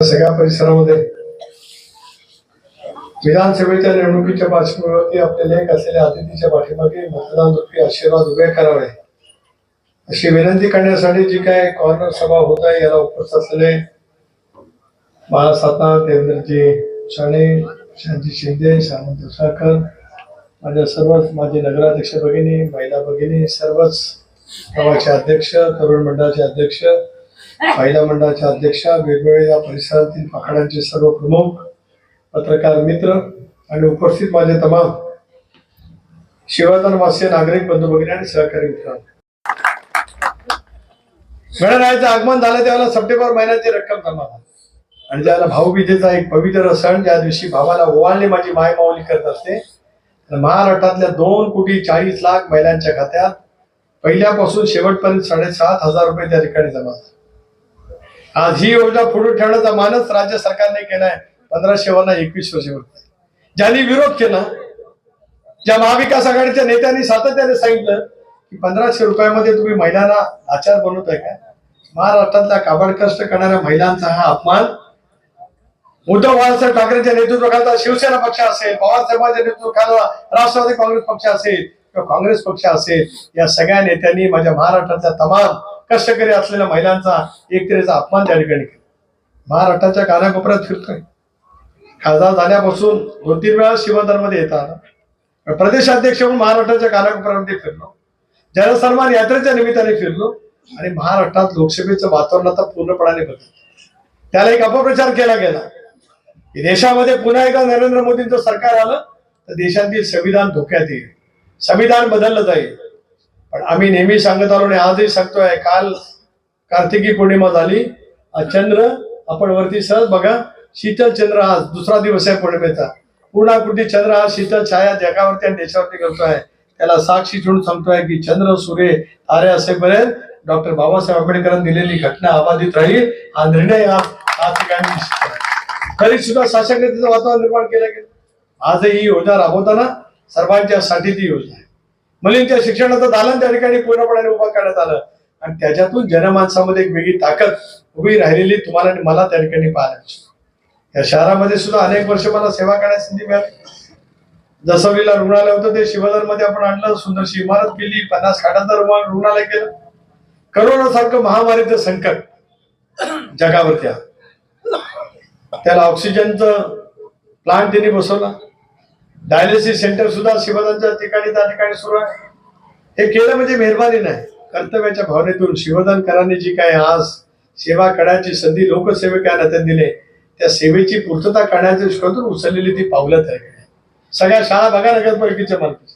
सगळ्या परिसरामध्ये. विधानसभेच्या निवडणुकीच्या पार्श्वभूमीवरती आपल्याला एक असलेल्या अतिथीच्या पाठीमागे मतदान रूपी आशीर्वाद उभे करावे. अशी विनंती करण्यासाठी जी काय कॉर्नर सभा होत आहे याला उपस्थित असलेले बाळासाहेब देवेंद्रजी शाणे शांती शिंदे सामंत उसाकर माझ्या सर्वच माझे नगराध्यक्ष भगिनी महिला भगिनी सर्वच सभाचे अध्यक्ष तरुण मंडळाचे अध्यक्ष महिला मंडळाच्या अध्यक्षा वेगवेगळ्या परिसरातील पकडांचे सर्व प्रमुख पत्रकार मित्र आणि उपस्थित माझे तमाम शिवाधनवासीय नागरिक बंधू भगिनी आणि सहकारी मित्रांनो. गणरायाचं आगमन झालं त्यावेळेला सप्टेंबर महिन्याची रक्कम जमा झाली. आणि ज्याला भाऊबीजेचा एक पवित्र सण ज्या दिवशी भावाला ओवाळणे माझी माय माऊली करत असते तर महाराष्ट्रातल्या दोन कोटी चाळीस लाख महिलांच्या खात्यात पहिल्यापासून शेवटपर्यंत साडेसात हजार रुपये त्या ठिकाणी जमा झाले. आज ही योजना पुढे ठेवण्याचा मानस राज्य सरकारने केलाय पंधराशे वरना एकवीस वर्षावरती ज्यांनी विरोध केला ज्या महाविकास आघाडीच्या नेत्यांनी सातत्याने सांगितलं की पंधराशे रुपयामध्ये तुम्ही महिलांना आचार बनवताय का? महाराष्ट्रातल्या काबाड कष्ट करणाऱ्या महिलांचा हा अपमान. उद्धव बाळासाहेब ठाकरेंच्या नेतृत्वाखालचा शिवसेना पक्ष असेल पवार साहेबांच्या नेतृत्वाखाला राष्ट्रवादी काँग्रेस पक्ष असेल किंवा काँग्रेस पक्ष असेल या सगळ्या नेत्यांनी माझ्या महाराष्ट्रातल्या तमाम कष्टकरी असलेल्या महिलांचा एकतेचा अपमान त्या ठिकाणी केला. महाराष्ट्राच्या कानाकोपऱ्यात फिरतोय. खासदार झाल्यापासून दोन तीन वेळा शिवधर्मध्ये येतात प्रदेशाध्यक्ष म्हणून महाराष्ट्राच्या कानाकोपऱ्यामध्ये फिरलो. जनसन्मान यात्रेच्या निमित्ताने फिरलो आणि महाराष्ट्रात लोकसभेचं वातावरण आता पूर्णपणाने बदललं. त्याला एक अपप्रचार केला गेला. देशामध्ये पुन्हा एकदा नरेंद्र मोदींचं सरकार आलं तर देशातील संविधान धोक्यात येईल. संविधान बदललं जाईल. पण आम्ही नेहमी सांगत आलो आणि आजही सांगतोय काल कार्तिकी पौर्णिमा झाली. चंद्र आपण वरती सहज बघा शीतल चंद्र आज दुसरा दिवस आहे पौर्णिमेचा. पूर्णाकृती चंद्र आज शीतल छाया जगावरती आणि देशावरती करतोय. त्याला साक्षी ठेवून सांगतोय की चंद्र सूर्य तारे असेपर्यंत डॉक्टर बाबासाहेब आंबेडकरांनी दिलेली घटना अबाधित राहील. हा निर्णय आज आज ठिकाणी तरी सुद्धा शासकीयतेचं वातावरण निर्माण केलं गेलं. आजही ही योजना राबवताना सर्वांच्यासाठी ती योजना आहे. मुलींच्या शिक्षणाचं दालन त्या ठिकाणी पूर्णपणे उभं करण्यात आलं. आणि त्याच्यातून जनमानसामध्ये एक वेगळी ताकद उभी राहिलेली तुम्हाला आणि मला त्या ठिकाणी पाहायला या शहरामध्ये सुद्धा अनेक वर्ष मला सेवा करण्याची संधी मिळाली. जसवलीला रुग्णालय होतं ते शिवधरमध्ये आपण आणलं सुंदरशी इमारत केली पन्नास खाटांचं रुग्णालय केलं. करोना सारखं महामारीचं संकट जगावरती त्याला ऑक्सिजनचं प्लांट त्यांनी बसवला. डायलिसिस सेंटर सुद्धा शिवदानच्या ठिकाणी त्या ठिकाणी सुरू आहे. हे केलं म्हणजे मेहरबानी नाही. कर्तव्याच्या भावनेतून शिवदानकरांनी जी काय आज सेवा करण्याची संधी लोकसेवकांना त्यांनी दिले त्या सेवेची पूर्तता करण्याच्या दृष्टीतून उचललेली ती पावलं तयार केली. सगळ्या शाळा बघा नगरपालिकेच्या मालकी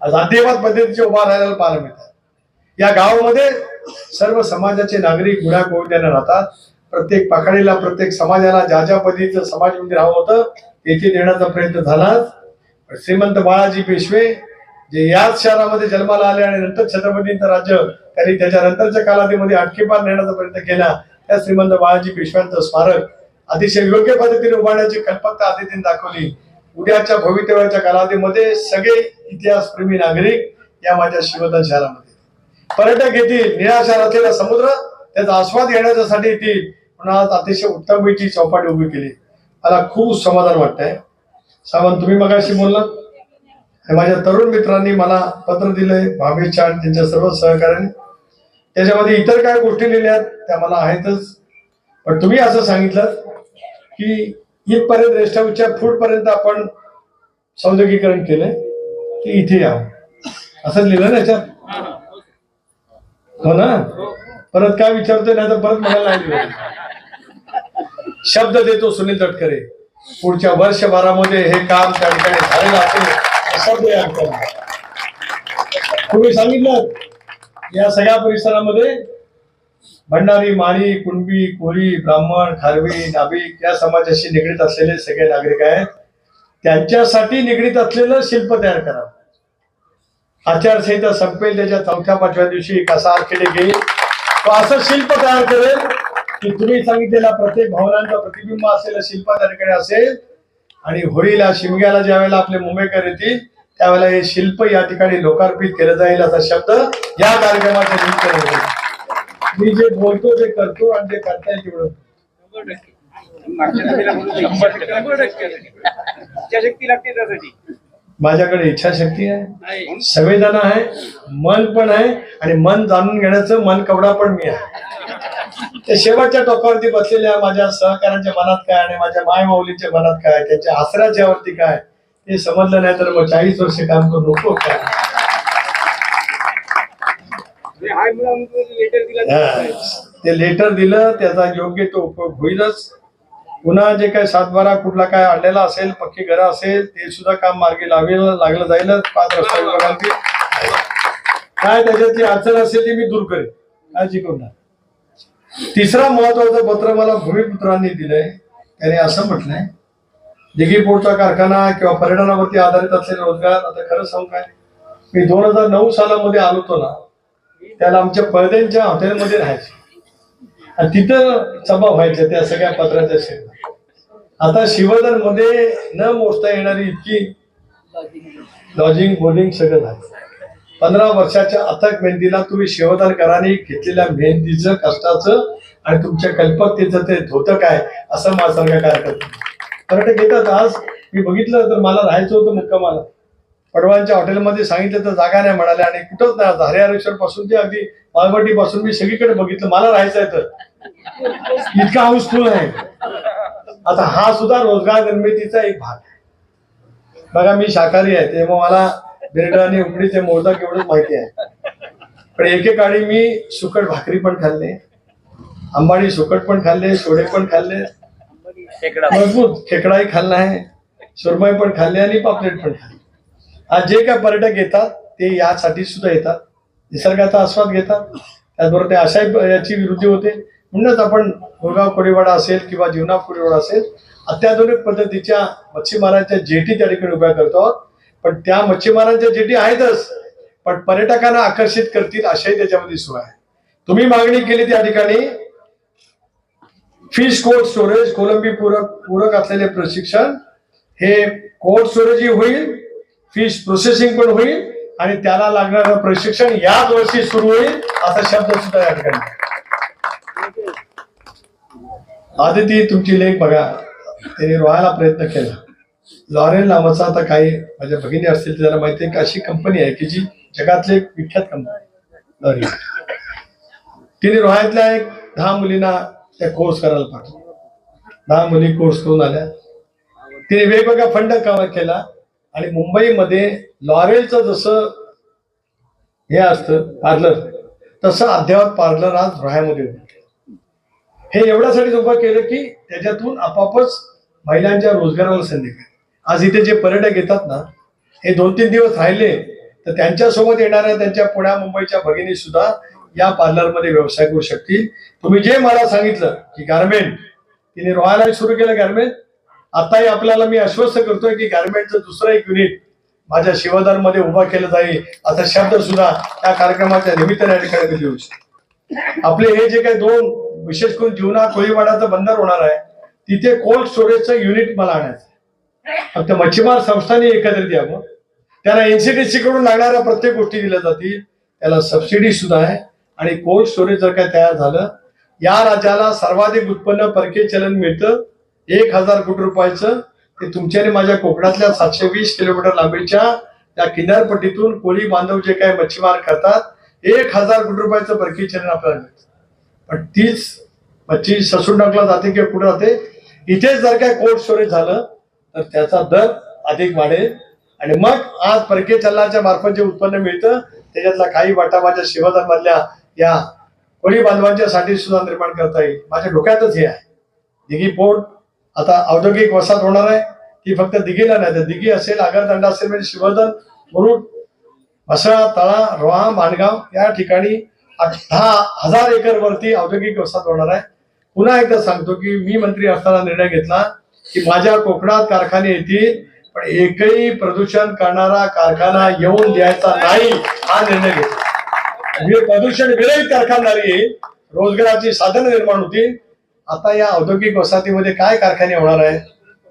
आज आदिवाद पद्धतीचे उभा राहायला पाहायला मिळतात. या गावामध्ये सर्व समाजाचे नागरिक गुन्हा कोवित्याने राहतात. प्रत्येक पाखाडीला प्रत्येक समाजाला ज्या ज्या पद्धतीचं समाज मंदिर हवं होतं येथे देण्याचा प्रयत्न झालाच. श्रीमंत बाळाजी पेशवे जे याच शहरामध्ये जन्माला आले आणि नंतर छत्रपतींचं राज्य त्यांनी त्याच्यानंतरच्या कालावधीमध्ये अटकेपार नेण्याचा प्रयत्न केला त्या श्रीमंत बाळाजी पेशव्यांचं स्मारक अतिशय योग्य पद्धतीने उभारण्याची कल्पकता आदितीने दाखवली. उद्याच्या भवितव्याच्या कालावधीमध्ये सगळे इतिहासप्रेमी नागरिक या माझ्या शिवधन शहरामध्ये पर्यटक येतील निराशार असलेला समुद्र त्याचा आस्वाद घेण्यासाठी येतील. म्हणून आज अतिशय उत्तम वेळची चौपाटी उभी केली. मला खूप समाधान वाटतंय. सावंत तुम्ही मगाशी बोलला माझ्या तरुण मित्रांनी मला पत्र दिलंय भावेश आणि त्यांच्या सर्व सहकार्याने त्याच्यामध्ये इतर काय गोष्टी लिहिल्या आहेत त्या मला आहेतच. पण तुम्ही असं सांगितलं की इथपर्यंत रेस्ट हाऊसच्या फूड पर्यंत आपण सौद्योगिकरण केलंय की इथे यावं असं लिहिलं ना याच्यात? हो ना? परत काय विचारतोय नाही तर परत मला नाही शब्द देतो सुनील तटकरे. पुढच्या वर्षभरामध्ये हे काम त्या ठिकाणी झालेलं असेल हे तुम्ही सांगितलं या सगळ्या परिसरामध्ये भंडारी माळी कुणबी कोळी ब्राह्मण खारवी नाभिक या समाजाशी निगडीत असलेले सगळे नागरिक आहेत. त्यांच्यासाठी निगडीत असलेलं शिल्प तयार करा. आचारसंहिता संपेल त्याच्या चौथ्या पाचव्या दिवशी कसा आर्किटेक्ट घेईल तो असं शिल्प तयार करेल की तुम्ही सांगितलेला प्रत्येक भावनांचा प्रतिबिंब असलेलं शिल्प त्याकडे असेल आणि होळीला शिमग्याला ज्या वेळेला आपले मुंबईकर येतील त्यावेळेला हे शिल्प या ठिकाणी लोकार्पित केलं जाईल असा शब्द या कार्यक्रमाच्या निमित्ताने मी जे बोलतो ते करतो आणि ते करता येईल तेवढं मागच्या सभेला बोललो, लागते त्यासाठी. माझ्याकडे इच्छाशक्ती आहे संवेदना आहे मन पण आहे आणि मन जाणून घेण्याचं मन कवडा पण मी आहे. त्या शेवटच्या टोकावरती बसलेल्या माझ्या सहकाऱ्यांच्या मनात काय आणि माझ्या माय माऊलीच्या मनात काय त्यांच्या आसऱ्याच्या वरती काय हे समजलं नाही तर मग चाळीस वर्ष काम करू नको काय. ते लेटर दिलं त्याचा योग्य तो उपयोग होईलच. पुन्हा जे काही सातबारा कुठला काय आणलेला असेल पक्की घरं असेल ते सुद्धा काम मार्गी लावेल लागलं जाईल. पाच रस्ता विभागांची काय त्याच्यातली अडचण असेल ती मी दूर करेन. काळजी करू नका. तिसरा महत्वाचं पत्र मला भूमिपुत्रांनी दिलंय. त्याने असं म्हटलंय दिघीपोटचा कारखाना किंवा पर्यटनावरती आधारित असलेले रोजगार आता खरं सांगू काय? मी दोन हजार नऊ सालामध्ये आलो होतो ना त्याला आमच्या पळद्यांच्या हॉटेलमध्ये राहायचे. आणि तिथं सभा व्हायच्या त्या सगळ्या पत्राच्या शेत आता शिवधनमध्ये न मोजता येणारी इतकी लॉजिंग बोर्डिंग सगळं झालं. पंधरा वर्षाच्या अथक मेहनतीला तुम्ही शिवधनकरांनी घेतलेल्या मेहनतीचं कष्टाचं आणि तुमच्या कल्पकतेचं ते धोतं काय असं माझ्यासारख्या कार्यकर्ते पर्यटक येतात आज मी बघितलं तर मला राहायचं होतं मुक्कामाला. पडवांच्या हॉटेलमध्ये सांगितलं तर जागा नाही म्हणाले आणि कुठंच नाही. हरिहरेश्वर पासून ते अगदी मालवटी पासून मी सगळीकडे बघितलं. मला राहायचं आहे तर. इतका हाऊसफुल आहे. आता हा सुद्धा रोजगार निर्मितीचा एक भाग आहे. बघा मी शाकाहारी आहे तेव्हा मला बिर्ड आणि उकडीचे मोदक एवढंच माहिती आहे. पण एकेकाळी मी सुकट भाकरी पण खाल्ले. अंबाडी सुकट पण खाल्ले सोडे पण खाल्ले. मजबूत. खेकडाही खाल्ला आहे. सुरमई पण खाल्ली आणि पापलेट पण खाल्ली. आज जे काय पर्यटक येतात ते यासाठी सुद्धा येतात. निसर्गाचा आस्वाद घेतात. त्याचबरोबर ते अशाही याची वृद्धी होते. म्हणूनच आपण गोगाव कोळीवाडा असेल किंवा जीवना कोळीवाडा असेल अत्याधुनिक पद्धतीच्या मच्छीमारांच्या जेटी त्या ठिकाणी उभ्या करतो आहोत. पण त्या मच्छीमारांच्या जेटी आहेतच. पण पर्यटकांना आकर्षित करतील अशाही त्याच्यामध्ये सोय आहे. तुम्ही मागणी केली त्या ठिकाणी फिश कोल्ड स्टोरेज कोलंबी पूरक पूरक असलेले प्रशिक्षण हे कोल्ड स्टोरेजही होईल फिश प्रोसेसिंग पण होईल आणि त्याला लागणारं प्रशिक्षण याच वर्षी सुरू होईल असा शब्द सुद्धा या ठिकाणी. आदिती तुमची लेख बघा. त्यांनी रोहायला प्रयत्न केला. लॉरेल नावाचा आता काही माझ्या भगिनी असतील त्याला माहिती आहे की अशी कंपनी आहे की जी जगातली एक विख्यात कंपनी लॉरेल तिने रोहायतल्या एक दहा मुलींना त्या कोर्स करायला पाठवला. दहा मुली कोर्स करून आल्या. तिने वेगवेगळा फंड कव्हर केला. आणि मुंबईमध्ये लॉरेलचं जसं हे असतं पार्लर तसं अद्ययावत पार्लर आज रोह्यामध्ये हे एवढ्यासाठी उभं केलं की त्याच्यातून आपापच महिलांच्या रोजगाराला संधी मिळेल आज इथे जे पर्यटक येतात ना हे दोन तीन दिवस राहिले तर त्यांच्यासोबत येणाऱ्या त्यांच्या पुण्या मुंबईच्या भगिनी सुद्धा या पार्लरमध्ये व्यवसाय करू शकतील. तुम्ही जे मला सांगितलं की गारमेंट तिने रॉयल सुरू केलं गारमेंट आताही आपल्याला मी आश्वस्त करतोय की गारमेंटचं दुसरं एक युनिट माझ्या शिवादारमध्ये उभा केलं जाईल. असा शब्द सुद्धा त्या कार्यक्रमाच्या निमित्ताने ठिकाणी देऊ शकतो. आपले हे जे काही दोन विशेष करून जीवना कोळीवाडाचं बंदर होणार आहे तिथे कोल्ड स्टोरेजचं युनिट मला आणायचं आहे. फक्त मच्छीमार संस्थांनी एकत्रित यावं. त्याला एनसीडीसी कडून लागणाऱ्या प्रत्येक गोष्टी दिल्या जातील. त्याला सबसिडी सुद्धा आहे. आणि कोल्ड स्टोरेज जर काय तयार झालं या राज्याला सर्वाधिक उत्पन्न परकीय चलन मिळतं. एक हजार कोटी रुपयाचं ते तुमच्या आणि माझ्या कोकणातल्या सातशे वीस किलोमीटर लांबीच्या त्या किनारपट्टीतून कोळी बांधव जे काही मच्छीमार करतात एक हजार कोटी रुपयाचं परकीय चलन आपल्याला मिळतं. पण तीच मच्छी ससून जाते किंवा कुठं जाते इथेच जर काय कोल्ड स्टोरेज झालं तर त्याचा दर अधिक वाढेल. आणि मग आज परकीय चलनाच्या मार्फत जे उत्पन्न मिळतं त्याच्यातला काही वाटा माझ्या शिवादांमधल्या या कोळी बांधवांच्यासाठी सुद्धा निर्माण करता येईल. माझ्या डोक्यातच हे आहे. दिघी पोर्ट आता औद्योगिक वसाहत होणार आहे. ती फक्त दिघीला नाही तर दिघी असेल आगरदंडा असेल म्हणजे शिवर्धन मुरुड म्हसळा तळा रोहा माणगाव या ठिकाणी दहा हजार एकर वरती औद्योगिक वसाहत होणार आहे. पुन्हा एकदा सांगतो की मी मंत्री असताना निर्णय घेतला की माझ्या कोकणात कारखाने येतील पण एकही प्रदूषण करणारा कारखाना येऊन द्यायचा नाही हा निर्णय घेतला. म्हणजे प्रदूषण विरहित कारखानदारी रोजगाराची साधनं निर्माण होतील आता या औद्योगिक वसाहतीमध्ये काय कारखाने होणार आहे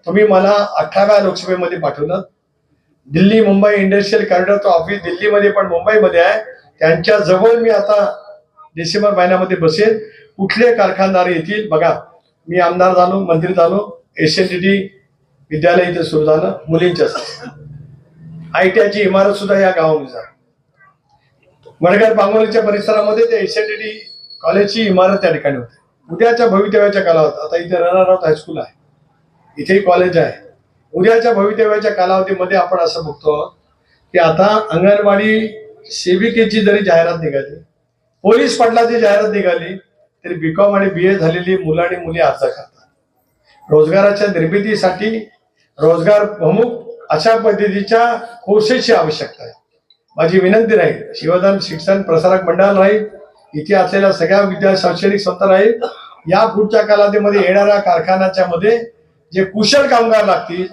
तुम्ही मला अठराव्या लोकसभेमध्ये पाठवलं. दिल्ली मुंबई इंडस्ट्रियल कॉरिडॉरचं ऑफिस दिल्लीमध्ये पण मुंबईमध्ये आहे. त्यांच्या जवळ मी आता डिसेंबर महिन्यामध्ये बसेल. कुठले कारखानदार येतील? बघा मी आमदार झालो मंत्री झालो एशियन डी टी विद्यालय इथे सुरू झालं मुलींच्या आय टी आयची इमारत सुद्धा या गावामध्ये झाली. वडगाव बांगोलीच्या परिसरामध्ये ते एस एन डी टी कॉलेजची इमारत त्या ठिकाणी होती. उद्याच्या भवितव्याच्या कालावधीत आता इथे रनारावत हायस्कूल आहे. इथेही कॉलेज आहे. उद्याच्या भवितव्याच्या कालावधीमध्ये आपण असं बघतो की आता अंगणवाडी सेविकेची जरी जाहिरात निघाली पोलीस पाटलाची जाहिरात निघाली तरी बीकॉम आणि बी ए झालेली मुलं आणि मुली अर्ज करतात. रोजगाराच्या निर्मितीसाठी रोजगार प्रमुख अशा पद्धतीच्या कोर्सेसची आवश्यकता आहे. माझी विनंती राहील शिवदान शिक्षण प्रसारक मंडळ राहील इथे असलेल्या सगळ्या विद्या शैक्षणिक संस्था राहील या पुढच्या कालावधीमध्ये येणाऱ्या कारखान्याच्या मध्ये जे कुशल कामगार लागतील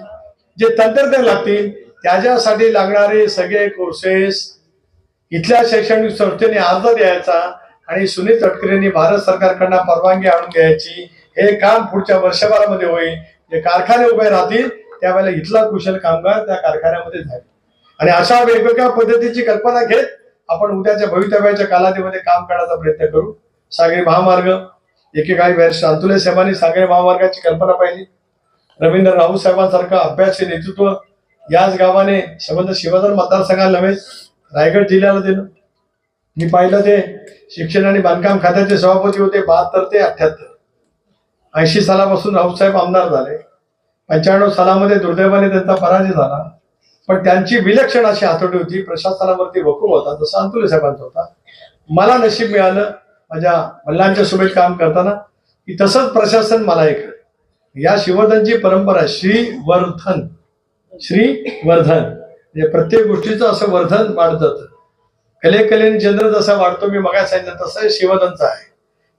जे तंत्रज्ञ लागतील त्याच्यासाठी लागणारे सगळे कोर्सेस इथल्या शैक्षणिक संस्थेने अर्ज द्यायचा आणि सुनील तटकरेंनी भारत सरकारकडनं परवानगी आणून द्यायची हे काम पुढच्या वर्षभरामध्ये होईल. जे कारखाने उभे राहतील त्यावेळेला इथला कुशल कामगार त्या कारखान्यामध्ये जाईल. आणि अशा वेगवेगळ्या पद्धतीची कल्पना घेत आपण उद्याच्या भवितव्याच्या कालावधीमध्ये काम करण्याचा प्रयत्न करू. सागरी महामार्ग एकेकाळी वेळ शांतुले साहेबांनी सागरी महामार्गाची कल्पना पाहिली. रवींद्र राऊत साहेबांसारखं अभ्यास नेतृत्व याच गावाने संबंध शिवाजन मतदारसंघाला नव्हे रायगड जिल्ह्याला दिलं. मी पाहिलं ते शिक्षण आणि बांधकाम खात्याचे सभापती होते बहात्तर ते अठ्याहत्तर ऐंशी सालापासून राऊतसाहेब आमदार झाले. पंच्याण्णव सालामध्ये दुर्दैवाने त्यांचा पराजय झाला. पण त्यांची विलक्षण अशी हातोटी होती प्रशासनावरती वकूम होता जसा अंतुले साहेबांचा होता. मला नशीब मिळालं माझ्या वल्लांच्या सोबत काम करताना की तसंच प्रशासन मला एक या शिवधनची परंपरा आहे श्रीवर्धन श्रीवर्धन. म्हणजे प्रत्येक गोष्टीचं असं वर्धन वाढत. जातं कले कलेने चंद्र जसा वाढतो मी मगा सांगितलं तसं शिवधनचं आहे.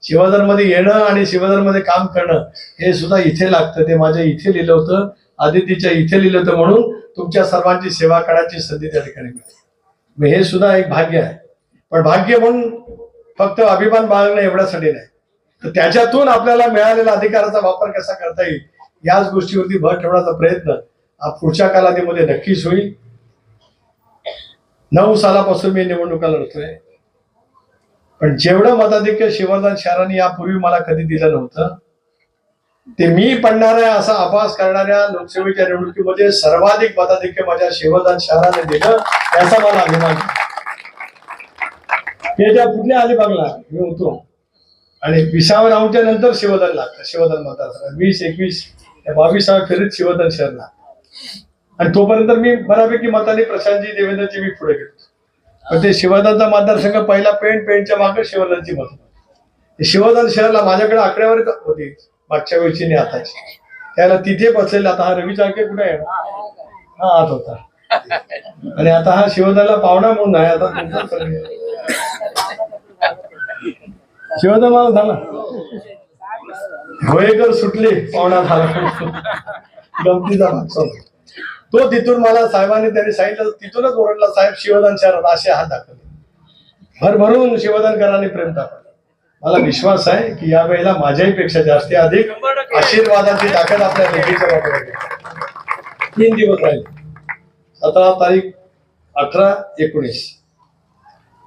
शिवधनमध्ये येणं आणि शिवधनमध्ये काम करणं हे सुद्धा इथे लागतं. ते माझ्या इथे लिहिलं होतं आदितीच्या इथे लिहिलं होतं म्हणून तुमच्या सर्वांची सेवा करण्याची संधी त्या ठिकाणी मिळते. हे सुद्धा एक भाग्य आहे. पण भाग्य म्हणून फक्त अभिमान बाळगणं एवढ्यासाठी नाही तर त्याच्यातून आपल्याला मिळालेला अधिकाराचा वापर कसा करता येईल याच गोष्टीवरती भर ठेवण्याचा प्रयत्न हा पुढच्या कालावधीमध्ये नक्कीच होईल. नऊ सालापासून मी निवडणुका लढतोय. पण जेवढं मताधिक्य शिवर्धन शहराने यापूर्वी मला कधी दिलं नव्हतं ते मी पडणाऱ्या असा आभास करणाऱ्या लोकसेवेच्या निवडणुकीमध्ये सर्वाधिक मताधिक्य माझ्या शिवर्धन शहराने दिलं याचा मला अभिमान त्याच्या हे त्या कुठल्या अलिबागला मी होतो. आणि विसाव्या राऊंडच्या नंतर शिवधन लागतं शिवधन मतदारसंघात वीस एकवीस या बावीसाव्या फेरीत शिवदन शहर लागतं आणि तोपर्यंत मी बऱ्यापैकी मताने प्रशांतजी देवेंद्रची मी पुढे गेलो. पण ते शिवधनचा मतदारसंघ पहिला पेंट पेंटच्या मागे शिवधनची मत ते शिवधन शहरला माझ्याकडे आकडेवारी होती मागच्या वेळची नाही आताची. त्याला तिथे बसलेला आता हा रवी चाके कुठे आहे? हा आत होता. आणि आता हा शिवधनला पाहुणा म्हणून आहे आता तुमचं माल झाला. गोयेकर सुटले पाहुणा झाला. गमती झाला. तो तिथून मला साहेबांनी त्यांनी सांगितलं तिथूनच ओरडला साहेब शिवदान शहरात असे हात दाखवले. भरभरून शिवदानकरांनी प्रेम दाखवलं. मला विश्वास आहे की या वेळेला माझ्याही पेक्षा जास्ती अधिक आशीर्वादाची ताकद आपल्या लेखीच्या वापरात तीन दिवस राहिले. सतरा तारीख अठरा एकोणीस.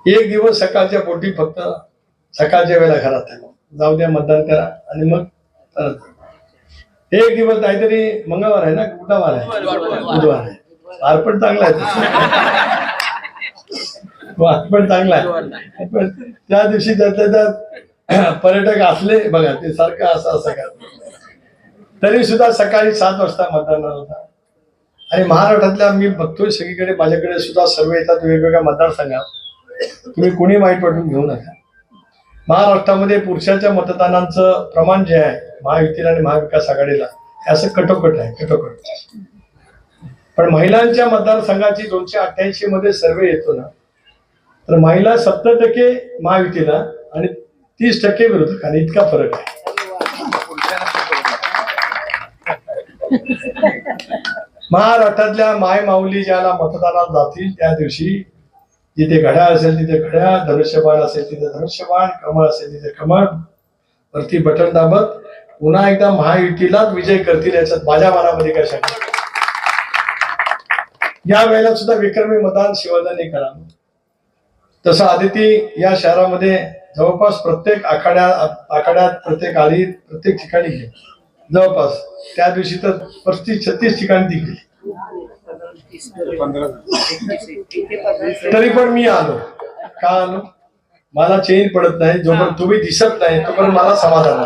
एक दिवस सकाळच्या पोटी फक्त सकाळच्या वेळेला घरात आहे जाऊ द्या मतदान करा आणि मग परत एक दिवस काहीतरी मंगळवार आहे ना? बुधवार आहे. बुधवार आहे. वार पण चांगला आहे वार पण चांगला आहे. पण त्या दिवशी त्यातल्या त्यात पर्यटक असले बघा ते सारखं असं असं का तरी सुद्धा सकाळी सात वाजता मतदानाला होता. आणि महाराष्ट्रातल्या मी बघतोय सगळीकडे माझ्याकडे सुद्धा सर्व येतात वेगवेगळ्या मतदारसंघात. तुम्ही कोणी वाईट वाटून घेऊ नका. महाराष्ट्रामध्ये पुरुषांच्या मतदानांचं प्रमाण जे आहे महायुतीला आणि महाविकास आघाडीला हे असं कटोकट आहे कटोकट. पण महिलांच्या मतदारसंघाची दोनशे अठ्ठ्याऐंशी मध्ये सर्वे येतो ना तर महिला सत्तर टक्के महायुतीला आणि तीस टक्के विरोधक इतका फरक आहे. महाराष्ट्रातल्या माय माऊली ज्याला मतदानाला जातील त्या दिवशी जिथे घड्याळ असेल तिथे घड्याळ धनुष्यबाण असेल तिथे धनुष्यबाण कमळ असेल तिथे कमळ. वरती बटन दाबत पुन्हा एकदा महायुतीलाच विजय करतील याच्यात माझ्या मनामध्ये काय शंका या वेळेला सुद्धा विक्रमी मतदान शिवदानी करावं तसं आदिती या शहरामध्ये जवळपास प्रत्येक आखाड्या आखाड्यात प्रत्येक आली प्रत्येक ठिकाणी गेली. जवळपास. त्या दिवशी तर पस्तीस छत्तीस ठिकाणी ती गेली तरी पण मी आलो. का आलो? मला चेन पडत नाही जोपर्यंत तुम्ही दिसत नाही तोपर्यंत मला समाधान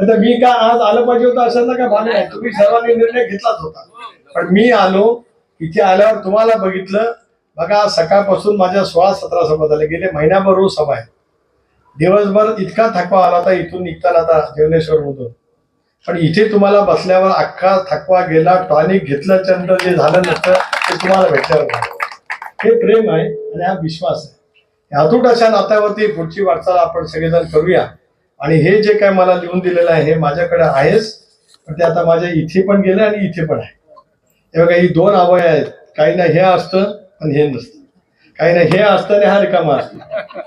आता मी का आज आलं पाहिजे होतं असं ना का भाग नाही तुम्ही सर्वांनी निर्णय घेतलाच होता. पण मी आलो इथे आल्यावर तुम्हाला बघितलं बघा आज सकाळपासून माझ्या सोळा सतरा सभा झाले गेले महिन्याभर रोज सभा आहे दिवसभर इतका थकवा आला होता इथून निघताना आता जेवणेश्वर मधून. पण इथे तुम्हाला बसल्यावर अख्खा थकवा गेला टॉनिक घेतलं चंद्र जे झालं नसतं ते तुम्हाला भेटल्यावर हे प्रेम आहे आणि हा विश्वास आहे. अतूट अशा नात्यावरती पुढची वाटचाल आपण सगळेजण करूया. आणि हे जे काय मला लिहून दिलेलं आहे हे माझ्याकडे आहेच पण ते आता माझ्या इथे पण गेलं आणि इथे पण आहे. हे बघा ही दोन अवय आहेत. काही ना हे असतं आणि हे नसतं. काही ना हे असतं आणि हा रिकामा असतो.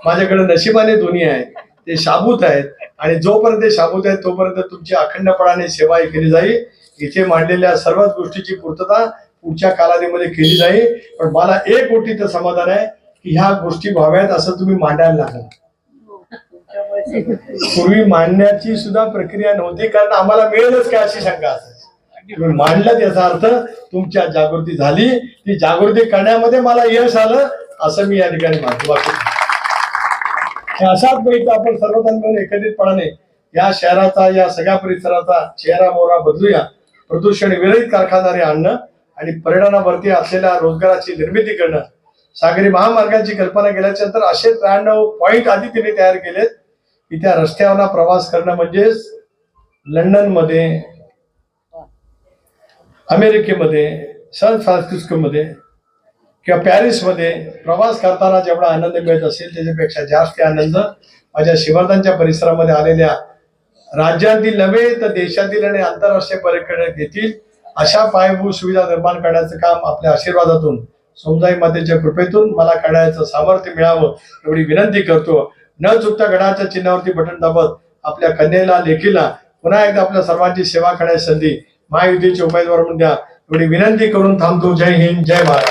माझ्याकडे नशिबाने दोन्ही आहेत. ते शाबूत आहेत. आणि जोपर्यंत शाबूत आहेत तोपर्यंत तुमची अखंडपणाने सेवा ही केली जाईल. इथे मांडलेल्या सर्वच गोष्टीची पूर्तता पुढच्या कालावधीमध्ये केली जाईल. पण मला एक गोष्टीचं समाधान आहे की ह्या गोष्टी व्हाव्यात असं तुम्ही मांडायला लागला. पूर्वी मांडण्याची सुद्धा प्रक्रिया नव्हती कारण आम्हाला मिळेलच काय अशी शंका असायची. तुम्ही मांडलं याचा अर्थ तुमच्या जागृती झाली. ती जागृती करण्यामध्ये मला यश आलं असं मी या ठिकाणी मानतो. बाकी अशाच पैकी आपण सर्वजण मिळून एकत्रितपणाने या शहराचा या सगळ्या परिसराचा चेहरा मोहरा बदलूया. प्रदूषण विरहित कारखानदारी आणणं आणि परिणामावरती असलेल्या रोजगाराची निर्मिती करणं. सागरी महामार्गाची कल्पना केल्याच्यानंतर असे त्र्याण्णव पॉईंट आधी तिने तयार केलेत. की त्या रस्त्यावर प्रवास करणं म्हणजेच लंडनमध्ये अमेरिकेमध्ये सन फ्रान्सिस्कोमध्ये किंवा पॅरिसमध्ये प्रवास करताना जेवढा आनंद मिळत असेल त्याच्यापेक्षा जास्त आनंद माझ्या शिवार्थांच्या परिसरामध्ये आलेल्या राज्यातील नव्हे तर देशातील आणि आंतरराष्ट्रीय पर्यटक घेतील अशा पायाभूत सुविधा निर्माण करण्याचं काम आपल्या आशीर्वादातून समुदाय मातेच्या कृपेतून मला करण्याचं सामर्थ्य मिळावं एवढी विनंती करतो. न चुकता गडाच्या चिन्हावरती बटन दाबत आपल्या कन्येला लेखीला पुन्हा एकदा आपल्या सर्वांची सेवा करण्याची संधी महायुतीचे उमेदवार म्हणून द्या. एवढी विनंती करून थांबतो. जय हिंद जय महाराज